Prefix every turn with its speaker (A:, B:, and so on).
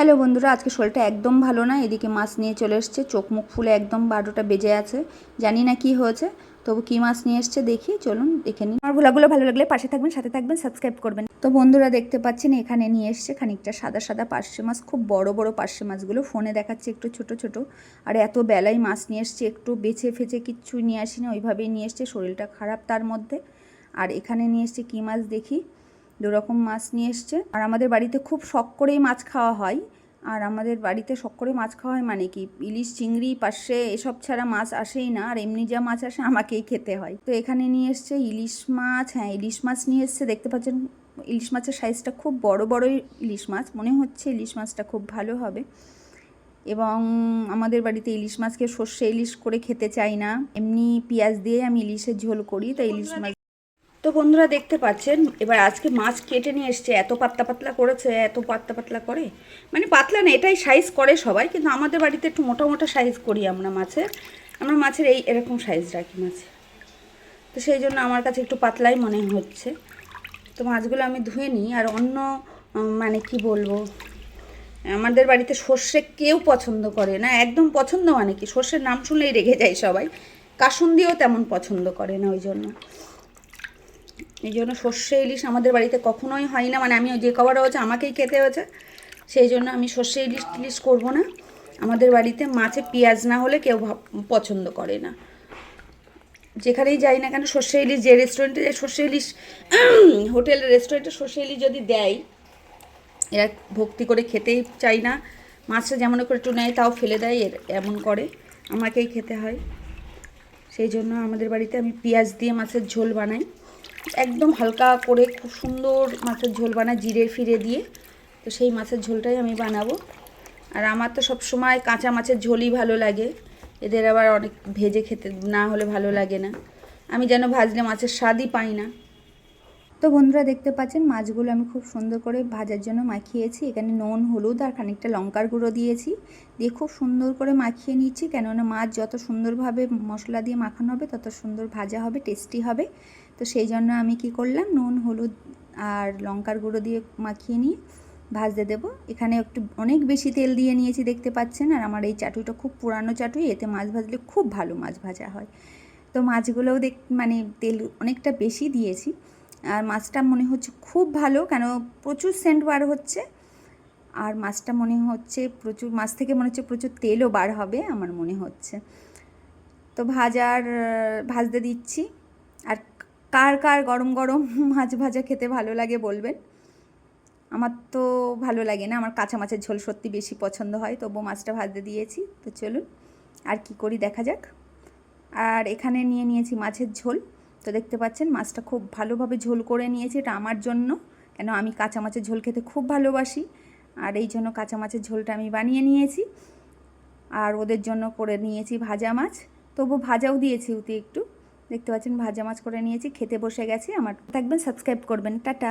A: Hello বন্ধুরা, আজকে শরীরটা একদম ভালো না, এদিকে মাছ নিয়ে চলে এসছে, চোখ মুখ ফুলে একদম বারোটা বেজে আছে, জানি না কি হয়েছে, তবু কি মাছ নিয়ে এসছে দেখি, চলুন দেখে নিন আমার ভোলাগুলো ভালো লাগলে পাশে থাকবেন, সাথে থাকবেন সাবস্ক্রাইব করবেন। তো বন্ধুরা দেখতে পাচ্ছেন, এখানে নিয়ে এসছে খানিকটা সাদা সাদা পার্শে মাছ, খুব বড় বড় পার্শে মাছগুলো, ফোনে দেখাচ্ছে একটু ছোট ছোট, আর এত বেলায় মাছ নিয়ে এসছে, একটু বেছে ফেছে কিচ্ছু নিয়ে আসিনি, ওইভাবেই নিয়ে এসছে, শরীরটা খারাপ তার মধ্যে। আর এখানে নিয়ে এসছে কী মাছ দেখি দুরকম মাছ নিয়ে এসছে। আর আমাদের বাড়িতে খুব শখ করেই মাছ খাওয়া হয়। আর আমাদের বাড়িতে শখ করে মাছ খাওয়া হয় মানে কি, ইলিশ, চিংড়ি পাশে এসব ছাড়া মাছ আসেই না। আর এমনি যা মাছ আসে আমাকেই খেতে হয়। তো এখানে নিয়ে এসছে ইলিশ মাছ হ্যাঁ ইলিশ মাছ নিয়ে এসছে। দেখতে পাচ্ছেন, ইলিশ মাছের সাইজটা খুব বড় বড় ইলিশ মাছ। মনে হচ্ছে ইলিশ মাছটা খুব ভালো হবে। এবং আমাদের বাড়িতে ইলিশ মাছকে সর্ষে ইলিশ করে খেতে চাই না। এমনি পেঁয়াজ দিয়ে আমি ইলিশের ঝোল করি, তাই ইলিশ মাছ তো বন্ধুরা দেখতে পাচ্ছেন, এবার আজকে মাছ কেটে নিয়ে এসছে, এত পাতলা পাতলা করেছে, এত পাতলা পাতলা করে। মানে পাতলা না, এটাই সাইজ করে সবাই, কিন্তু আমাদের বাড়িতে একটু মোটা মোটা সাইজ করি আমরা মাছের। আমরা মাছের এই এরকম সাইজ রাখি মাছে। তো সেই জন্য আমার কাছে একটু পাতলাই মনে হচ্ছে। তো মাছগুলো আমি ধুয়ে নিই, আর অন্য মানে কি বলব, আমাদের বাড়িতে সর্ষে কেউ পছন্দ করে না, একদম পছন্দ মানে কি, সর্ষের নাম শুনলেই রেগে যায় সবাই। কাসুন দিয়েও তেমন পছন্দ করে না ওই জন্য। এই জন্য সর্ষে ইলিশ আমাদের বাড়িতে কখনোই হয় না। মানে আমি যে কবার হচ্ছে আমাকেই খেতে হয়েছে। সেই জন্য আমি সর্ষে ইলিশ টিলিশ করব না। আমাদের বাড়িতে মাছে পেঁয়াজ না হলে কেউ পছন্দ করে না। যেখানেই যাই না কেন সর্ষে ইলিশ যে রেস্টুরেন্টে যে সর্ষে ইলিশ, হোটেল রেস্টুরেন্টে সর্ষে ইলিশ যদি দেয়, এরা ভক্তি করে খেতেই চাই না। মাছটা যেমন করে একটু নেয়, তাও ফেলে দেয়, এর এমন করে। আমাকেই খেতে হয়। সেই জন্য আমাদের বাড়িতে আমি পেঁয়াজ দিয়ে মাছের ঝোল বানাই। একদম হালকা করে খুব সুন্দর মাছের ঝোল বানায় জিরে ফিরে দিয়ে। তো সেই মাছের ঝোলটাই আমি বানাবো। আর আমার তো সব সময় কাঁচা মাছের ঝোলই ভালো লাগে। এদের আবার অনেক ভেজে খেতে না হলে ভালো লাগে না। আমি যেন ভাজলে মাছের স্বাদই পাই না। তো বন্ধুরা দেখতে পাচ্ছেন, মাছগুলো আমি খুব সুন্দর করে ভাজার জন্য মাখিয়েছি। এখানে নুন, হলুদ আর খানিকটা লঙ্কার গুঁড়ো দিয়েছি। দিয়ে খুব সুন্দর করে মাখিয়ে নিচ্ছি, কেননা মাছ যত সুন্দরভাবে মশলা দিয়ে মাখানো হবে, তত সুন্দর ভাজা হবে, টেস্টি হবে। তো সেই জন্য আমি কি করলাম, নুন, হলুদ আর লঙ্কার গুঁড়ো দিয়ে মাখিয়ে নিয়ে ভাজতে দেবো। এখানে একটু অনেক বেশি তেল দিয়ে নিয়েছি দেখতে পাচ্ছেন, আর আমার এই চাটুইটা খুব পুরানো চাটুই এতে মাছ ভাজলে খুব ভালো মাছ ভাজা হয়। তো মাছগুলোও দেখ মানে তেল অনেকটা বেশি দিয়েছি। আর মাছটা মনে হচ্ছে খুব ভালো, কেন প্রচুর সেন্ট বার হচ্ছে। আর মাছটা মনে হচ্ছে প্রচুর, মাছ থেকে মনে হচ্ছে প্রচুর তেলও বার হবে আমার মনে হচ্ছে। তো ভাজার ভাজতে দিচ্ছি। আর কার কার গরম গরম মাছ ভাজা খেতে ভালো লাগে বলবেন? আমার তো ভালো লাগে না, আমার কাঁচা মাছের ঝোল সত্যি বেশি পছন্দ হয় তবু মাছটা ভাজতে দিয়েছি। তো চলুন, আর কি করি দেখা যাক। আর এখানে নিয়ে নিয়েছি মাছের ঝোল। তো দেখতে পাচ্ছেন, মাছটা খুব ভালোভাবে ঝোল করে নিয়েছি, এটা আমার জন্য। কেন, আমি কাঁচা মাছের ঝোল খেতে খুব ভালোবাসি। আর এই জন্য কাঁচা মাছের ঝোলটা আমি বানিয়ে নিয়েছি। আর ওদের জন্য করে নিয়েছি ভাজা মাছ। তবু ভাজাও দিয়েছি উতি একটু। দেখতে পাচ্ছেন, ভাজা মাছ করে নিয়েছি, খেতে বসে গেছি। আমার থাকবেন, সাবস্ক্রাইব করবেন। টাটা।